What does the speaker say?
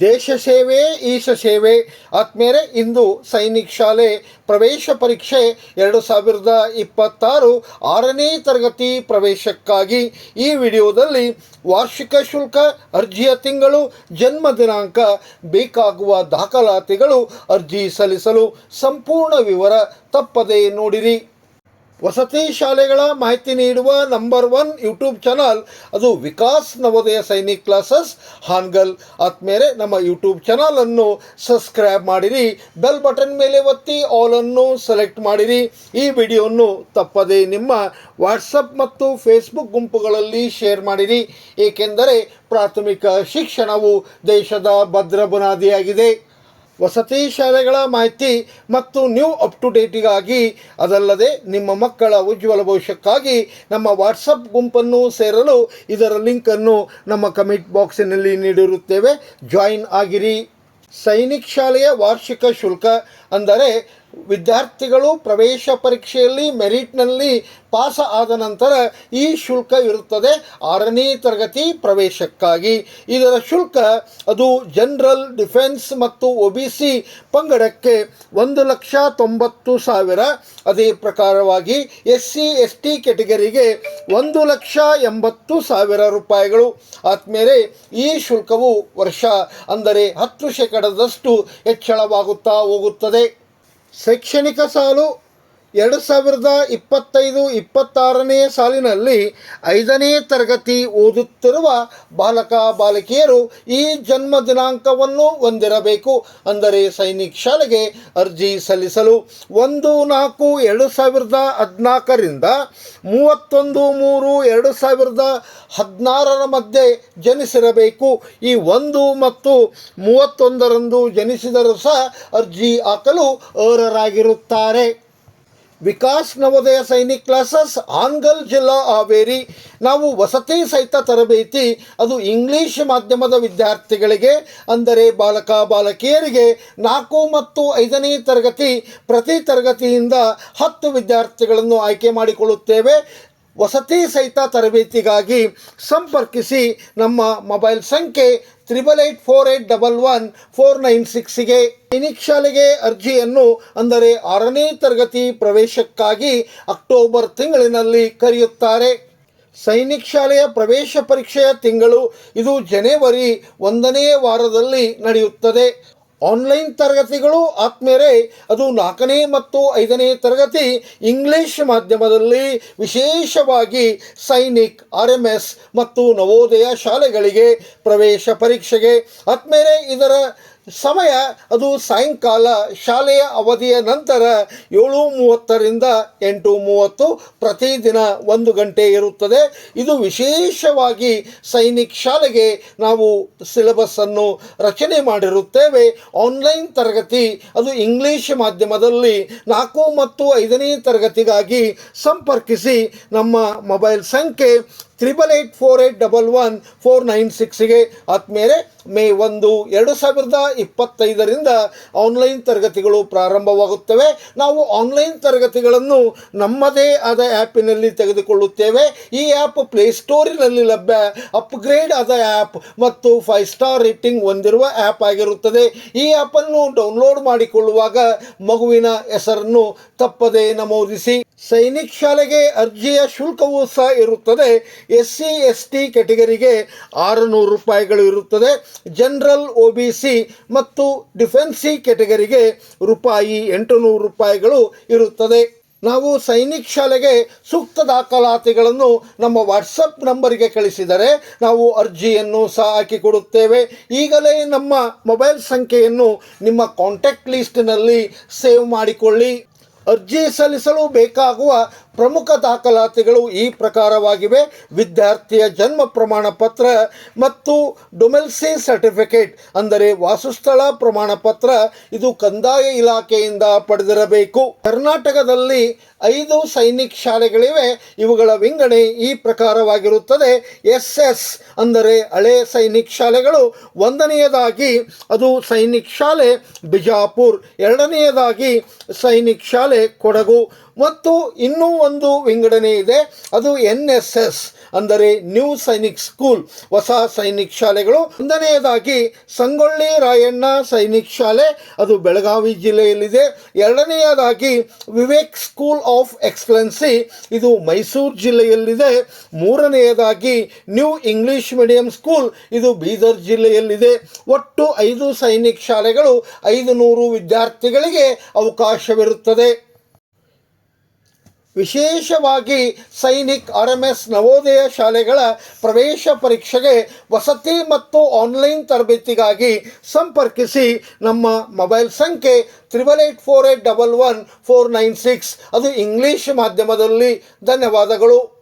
ದೇಶ ಸೇವೆ ಈಶ ಸೇವೆ ಆತ್ಮೇರೆ ಇಂದು ಸೈನಿಕ್ ಶಾಲೆ ಪ್ರವೇಶ ಪರೀಕ್ಷೆ ಎರಡು ಸಾವಿರದ ಇಪ್ಪತ್ತಾರು ಆರನೇ ತರಗತಿ ಪ್ರವೇಶಕ್ಕಾಗಿ. ಈ ವಿಡಿಯೋದಲ್ಲಿ ವಾರ್ಷಿಕ ಶುಲ್ಕ ಅರ್ಜಿಯ ತಿಂಗಳು, ಜನ್ಮ ದಿನಾಂಕ, ಬೇಕಾಗುವ ದಾಖಲಾತಿಗಳು ಅರ್ಜಿ ಸಲ್ಲಿಸಲು ಸಂಪೂರ್ಣ ವಿವರ ತಪ್ಪದೇ ನೋಡಿರಿ. ವಸತಿ ಶಾಲೆಗಳ ಮಾಹಿತಿ ನೀಡುವ ನಂಬರ್ ಒನ್ ಯೂಟ್ಯೂಬ್ ಚಾನಲ್. ಅದು ವಿಕಾಸ್ ನವೋದಯ ಸೈನಿಕ್ ಕ್ಲಾಸಸ್. ಹಾನ್ಗಲ್ ಆದ್ಮೇಲೆ ನಮ್ಮ ಯೂಟ್ಯೂಬ್ ಚಾನಲನ್ನು ಸಬ್ಸ್ಕ್ರೈಬ್ ಮಾಡಿರಿ. ಬೆಲ್ ಬಟನ್ ಮೇಲೆ ಒತ್ತಿ ಆಲನ್ನು ಸೆಲೆಕ್ಟ್ ಮಾಡಿರಿ. ಈ ವಿಡಿಯೋವನ್ನು ತಪ್ಪದೇ ನಿಮ್ಮ ವಾಟ್ಸಪ್ ಮತ್ತು ಫೇಸ್ಬುಕ್ ಗುಂಪುಗಳಲ್ಲಿ ಶೇರ್ ಮಾಡಿರಿ. ಏಕೆಂದರೆ ಪ್ರಾಥಮಿಕ ಶಿಕ್ಷಣವು ದೇಶದ ಭದ್ರ ಬುನಾದಿಯಾಗಿದೆ. ವಸತಿ ಶಾಲೆಗಳ ಮಾಹಿತಿ ಮತ್ತು ನ್ಯೂ ಅಪ್ ಟು ಡೇಟಿಗಾಗಿ ಅದಲ್ಲದೆ ನಿಮ್ಮ ಮಕ್ಕಳ ಉಜ್ವಲ ಭವಿಷ್ಯಕ್ಕಾಗಿ ನಮ್ಮ ವಾಟ್ಸಪ್ ಗುಂಪನ್ನು ಸೇರಲು ಇದರ ಲಿಂಕನ್ನು ನಮ್ಮ ಕಮೆಂಟ್ ಬಾಕ್ಸಿನಲ್ಲಿ ನೀಡಿರುತ್ತೇವೆ. ಜಾಯಿನ್ ಆಗಿರಿ. ಸೈನಿಕ್ ಶಾಲೆಯ ವಾರ್ಷಿಕ ಶುಲ್ಕ ಅಂದರೆ ವಿದ್ಯಾರ್ಥಿಗಳು ಪ್ರವೇಶ ಪರೀಕ್ಷೆಯಲ್ಲಿ ಮೆರಿಟ್ನಲ್ಲಿ ಪಾಸ ಆದ ನಂತರ ಈ ಶುಲ್ಕ ಇರುತ್ತದೆ. ಆರನೇ ತರಗತಿ ಪ್ರವೇಶಕ್ಕಾಗಿ. ಇದರ ಶುಲ್ಕ ಅದು ಜನರಲ್ ಡಿಫೆನ್ಸ್ ಮತ್ತು ಒ ಬಿ ಸಿ ಪಂಗಡಕ್ಕೆ ಒಂದು ಲಕ್ಷ ತೊಂಬತ್ತು ಸಾವಿರ. ಅದೇ ಪ್ರಕಾರವಾಗಿ ಎಸ್ ಸಿ ಎಸ್ ಟಿ ಕೆಟಗರಿಗೆ ಒಂದು ಲಕ್ಷ ಎಂಬತ್ತು ಸಾವಿರ ರೂಪಾಯಿಗಳು. ಆದಮೇಲೆ ಈ ಶುಲ್ಕವು ವರ್ಷ ಅಂದರೆ ಹತ್ತು ಶೇಕಡದಷ್ಟು ಹೆಚ್ಚಳವಾಗುತ್ತಾ ಹೋಗುತ್ತದೆ. ಶೈಕ್ಷಣಿಕ ಸಾಲು ಎರಡು ಸಾವಿರದ ಇಪ್ಪತ್ತೈದು ಇಪ್ಪತ್ತಾರನೇ ಸಾಲಿನಲ್ಲಿ ಐದನೇ ತರಗತಿ ಓದುತ್ತಿರುವ ಬಾಲಕ, ಬಾಲಕಿಯರು ಈ ಜನ್ಮ ದಿನಾಂಕವನ್ನು ಹೊಂದಿರಬೇಕು. ಅಂದರೆ ಸೈನಿಕ್ ಶಾಲೆಗೆ ಅರ್ಜಿ ಸಲ್ಲಿಸಲು ಒಂದು ನಾಲ್ಕು ಎರಡು ಸಾವಿರದ ಹದಿನಾಲ್ಕರಿಂದ ಮೂವತ್ತೊಂದು ಮೂರು ಎರಡು ಸಾವಿರದ ಹದಿನಾರರ ಮಧ್ಯೆ ಜನಿಸಿರಬೇಕು. ಈ ಒಂದು ಮತ್ತು ಮೂವತ್ತೊಂದರಂದು ಜನಿಸಿದರೂ ಸಹ ಅರ್ಜಿ ಹಾಕಲು ಅರ್ಹರಾಗಿರುತ್ತಾರೆ. ವಿಕಾಸ್ ನವೋದಯ ಸೈನಿಕ್ ಕ್ಲಾಸಸ್, ಆಂಗಲ್, ಜಿಲ್ಲಾ ಹಾವೇರಿ. ನಾವು ವಸತಿ ಸಹಿತ ತರಬೇತಿ, ಅದು ಇಂಗ್ಲಿಷ್ ಮಾಧ್ಯಮದ ವಿದ್ಯಾರ್ಥಿಗಳಿಗೆ, ಅಂದರೆ ಬಾಲಕ, ಬಾಲಕಿಯರಿಗೆ ನಾಲ್ಕು ಮತ್ತು ಐದನೇ ತರಗತಿ, ಪ್ರತಿ ತರಗತಿಯಿಂದ ಹತ್ತು ವಿದ್ಯಾರ್ಥಿಗಳನ್ನು ಆಯ್ಕೆ ಮಾಡಿಕೊಳ್ಳುತ್ತೇವೆ. ವಸತಿ ಸಹಿತ ತರಬೇತಿಗಾಗಿ ಸಂಪರ್ಕಿಸಿ ನಮ್ಮ ಮೊಬೈಲ್ ಸಂಖ್ಯೆ triple eight four eight double one four nine ಸಿಕ್ಸ್ಗೆ Sainik ಶಾಲೆಗೆ ಅರ್ಜಿಯನ್ನು ಅಂದರೆ ಆರನೇ ತರಗತಿ ಪ್ರವೇಶಕ್ಕಾಗಿ ಅಕ್ಟೋಬರ್ ತಿಂಗಳಿನಲ್ಲಿ ಕರೆಯುತ್ತಾರೆ. ಸೈನಿಕ್ ಶಾಲೆಯ ಪ್ರವೇಶ ಪರೀಕ್ಷೆಯ ತಿಂಗಳು ಇದು ಜನವರಿ ಒಂದನೇ ವಾರದಲ್ಲಿ ನಡೆಯುತ್ತದೆ. ಆನ್ಲೈನ್ ತರಗತಿಗಳು ಆತ್ಮೇರೆ ಅದು ನಾಲ್ಕನೇ ಮತ್ತು ಐದನೇ ತರಗತಿ ಇಂಗ್ಲಿಷ್ ಮಾಧ್ಯಮದಲ್ಲಿ ವಿಶೇಷವಾಗಿ ಸೈನಿಕ್, ಆರ್ ಎಂ ಎಸ್ ಮತ್ತು ನವೋದಯ ಶಾಲೆಗಳಿಗೆ ಪ್ರವೇಶ ಪರೀಕ್ಷೆಗೆ. ಆದ್ಮೇಲೆ ಇದರ ಸಮಯ ಅದು ಸಾಯಂಕಾಲ, ಶಾಲೆಯ ಅವಧಿಯ ನಂತರ ಏಳು ಮೂವತ್ತರಿಂದ ಎಂಟು ಮೂವತ್ತು ಪ್ರತಿದಿನ ಒಂದು ಗಂಟೆ ಇರುತ್ತದೆ. ಇದು ವಿಶೇಷವಾಗಿ ಸೈನಿಕ್ ಶಾಲೆಗೆ ನಾವು ಸಿಲೆಬಸ್ಸನ್ನು ರಚನೆ ಮಾಡಿರುತ್ತೇವೆ. ಆನ್ಲೈನ್ ತರಗತಿ ಅದು ಇಂಗ್ಲೀಷ್ ಮಾಧ್ಯಮದಲ್ಲಿ ನಾಲ್ಕು ಮತ್ತು ಐದನೇ ತರಗತಿಗಾಗಿ ಸಂಪರ್ಕಿಸಿ ನಮ್ಮ ಮೊಬೈಲ್ ಸಂಖ್ಯೆ triple eight four eight double one four nine ಸಿಕ್ಸ್ಗೆ ಆದಮೇಲೆ ಮೇ ಒಂದು ಎರಡು ಸಾವಿರದ ಇಪ್ಪತ್ತೈದರಿಂದ ಆನ್ಲೈನ್ ತರಗತಿಗಳು ಪ್ರಾರಂಭವಾಗುತ್ತವೆ. ನಾವು ಆನ್ಲೈನ್ ತರಗತಿಗಳನ್ನು ನಮ್ಮದೇ ಆದ ಆ್ಯಪಿನಲ್ಲಿ ತೆಗೆದುಕೊಳ್ಳುತ್ತೇವೆ. ಈ ಆ್ಯಪ್ ಪ್ಲೇಸ್ಟೋರಿನಲ್ಲಿ ಲಭ್ಯ ಅಪ್ಗ್ರೇಡ್ ಆದ ಆ್ಯಪ್ ಮತ್ತು ಫೈವ್ ಸ್ಟಾರ್ ರೇಟಿಂಗ್ ಹೊಂದಿರುವ ಆ್ಯಪ್ ಆಗಿರುತ್ತದೆ. ಈ ಆ್ಯಪನ್ನು ಡೌನ್ಲೋಡ್ ಮಾಡಿಕೊಳ್ಳುವಾಗ ಮಗುವಿನ ಹೆಸರನ್ನು ತಪ್ಪದೇ ನಮೂದಿಸಿ. ಸೈನಿಕ್ ಶಾಲೆಗೆ ಅರ್ಜಿಯ ಶುಲ್ಕವೂ ಸಹ ಇರುತ್ತದೆ. ಎಸ್ ಸಿ ಎಸ್ ಟಿ ಕೆಟಗರಿಗೆ ಆರುನೂರು ರೂಪಾಯಿಗಳು ಇರುತ್ತದೆ. ಜನರಲ್, ಒ ಬಿ ಸಿ ಮತ್ತು ಡಿಫೆನ್ಸಿ ಕೆಟಗರಿಗೆ ರೂಪಾಯಿ ಎಂಟುನೂರು ರೂಪಾಯಿಗಳು ಇರುತ್ತದೆ. ನಾವು ಸೈನಿಕ್ ಶಾಲೆಗೆ ಸೂಕ್ತ ದಾಖಲಾತಿಗಳನ್ನು ನಮ್ಮ ವಾಟ್ಸಪ್ ನಂಬರಿಗೆ ಕಳಿಸಿದರೆ ನಾವು ಅರ್ಜಿಯನ್ನು ಸಹ ಹಾಕಿಕೊಡುತ್ತೇವೆ. ಈಗಲೇ ನಮ್ಮ ಮೊಬೈಲ್ ಸಂಖ್ಯೆಯನ್ನು ನಿಮ್ಮ ಕಾಂಟ್ಯಾಕ್ಟ್ ಲಿಸ್ಟ್ನಲ್ಲಿ ಸೇವ್ ಮಾಡಿಕೊಳ್ಳಿ. ಅರ್ಜಿ ಸಲ್ಲಿಸಲು ಬೇಕಾಗುವ ಪ್ರಮುಖ ದಾಖಲಾತಿಗಳು ಈ ಪ್ರಕಾರವಾಗಿವೆ. ವಿದ್ಯಾರ್ಥಿಯ ಜನ್ಮ ಪ್ರಮಾಣ ಪತ್ರ ಮತ್ತು ಡೊಮೆಲ್ಸಿ ಸರ್ಟಿಫಿಕೇಟ್, ಅಂದರೆ ವಾಸಸ್ಥಳ ಪ್ರಮಾಣ ಪತ್ರ, ಇದು ಕಂದಾಯ ಇಲಾಖೆಯಿಂದ ಪಡೆದಿರಬೇಕು. ಕರ್ನಾಟಕದಲ್ಲಿ ಐದು ಸೈನಿಕ್ ಶಾಲೆಗಳಿವೆ. ಇವುಗಳ ವಿಂಗಡಣೆ ಈ ಪ್ರಕಾರವಾಗಿರುತ್ತದೆ. ಎಸ್ ಎಸ್ ಅಂದರೆ ಹಳೆ ಸೈನಿಕ್ ಶಾಲೆಗಳು. ಒಂದನೆಯದಾಗಿ ಅದು ಸೈನಿಕ್ ಶಾಲೆ ಬಿಜಾಪುರ್. ಎರಡನೆಯದಾಗಿ ಸೈನಿಕ್ ಶಾಲೆ ಕೊಡಗು. ಮತ್ತು ಇನ್ನೂ ಒಂದು ವಿಂಗಡಣೆ ಇದೆ. ಅದು ಎನ್ ಎಸ್ ಎಸ್ ಅಂದರೆ ನ್ಯೂ ಸೈನಿಕ್ ಸ್ಕೂಲ್, ಹೊಸ ಸೈನಿಕ್ ಶಾಲೆಗಳು. ಒಂದನೆಯದಾಗಿ ಸಂಗೊಳ್ಳಿ ರಾಯಣ್ಣ ಸೈನಿಕ್ ಶಾಲೆ, ಅದು ಬೆಳಗಾವಿ ಜಿಲ್ಲೆಯಲ್ಲಿದೆ. ಎರಡನೆಯದಾಗಿ ವಿವೇಕ್ ಸ್ಕೂಲ್ ಆಫ್ ಎಕ್ಸಲೆನ್ಸಿ, ಇದು ಮೈಸೂರು ಜಿಲ್ಲೆಯಲ್ಲಿದೆ. ಮೂರನೆಯದಾಗಿ ನ್ಯೂ ಇಂಗ್ಲಿಷ್ ಮೀಡಿಯಂ ಸ್ಕೂಲ್, ಇದು ಬೀದರ್ ಜಿಲ್ಲೆಯಲ್ಲಿದೆ. ಒಟ್ಟು ಐದು ಸೈನಿಕ್ ಶಾಲೆಗಳು ಐದು ನೂರು ವಿದ್ಯಾರ್ಥಿಗಳಿಗೆ ಅವಕಾಶವಿರುತ್ತದೆ. ವಿಶೇಷವಾಗಿ Sainik R M S Navodaya ಶಾಲೆಗಳ ಪ್ರವೇಶ ಪರೀಕ್ಷೆಗೆ ವಸತಿ ಮತ್ತು ಆನ್ಲೈನ್ ತರಬೇತಿಗಾಗಿ ಸಂಪರ್ಕಿಸಿ ನಮ್ಮ ಮೊಬೈಲ್ ಸಂಖ್ಯೆ triple eight four eight double one four nine six. ಅದು ಇಂಗ್ಲೀಷ್ ಮಾಧ್ಯಮದಲ್ಲಿ. ಧನ್ಯವಾದಗಳು.